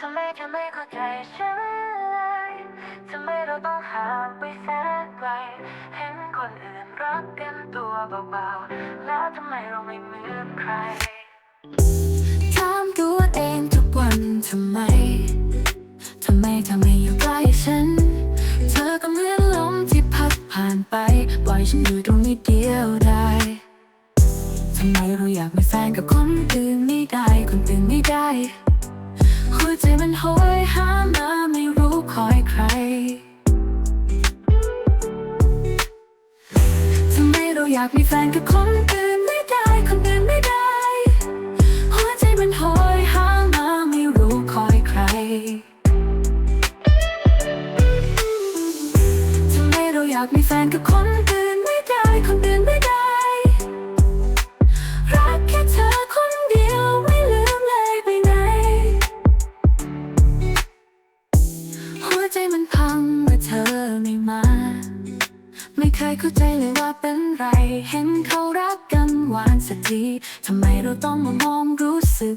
ทำไมเธอไม่เข้าใจฉันเลยทำไมเราต้องห่างไปแสนไกล เห็นคนอื่นรักกันตัวเบาๆ แล้วทำไมเราไม่เหมือนใคร ถามตัวเองทุกวันทำไม ทำไมเธอไม่อยู่ใกล้ฉัน เธอก็เหมือนลมที่พัดผ่านไป ปล่อยฉันอยู่ตรงนี้เดียวได้ทำไมเราอยากมีแฟนกับคนอื่นไม่ได้ คนอื่นไม่ได้ มันโหยหามาไม่รู้คอยใคร ทำไมเราอยากมีแฟนกับคนอื่นไม่ได้ คนอื่นไม่ได้ หัวใจมันโหยหามาไม่รู้คอยใคร ทำไมเราอยากมีแฟนกับคนอื่นไม่ได้ คนอื่นไม่ได้ ใจมันพังเมื่อเธอไม่มา ไม่เคยเข้าใจเลยว่าเป็นไร เห็นเขารักกันหวานสักทีทำไมเราต้องมามองรู้สึก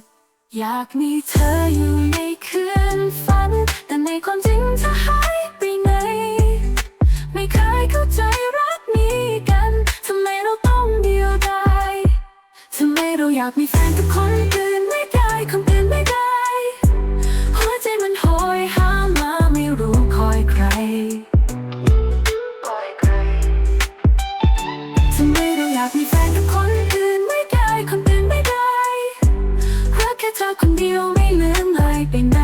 อยากมีเธออยู่ในคืนฝัน แต่ในความจริงเธอหายไปไหน ไม่เคยเข้าใจรักนี้กันทำไมเราต้องเดียวดายทำไมเราอยากมีแฟนกับคนอื่นไม่ได้คนอื่น ธอคนเดียวไม่เลืมเลยไปไหน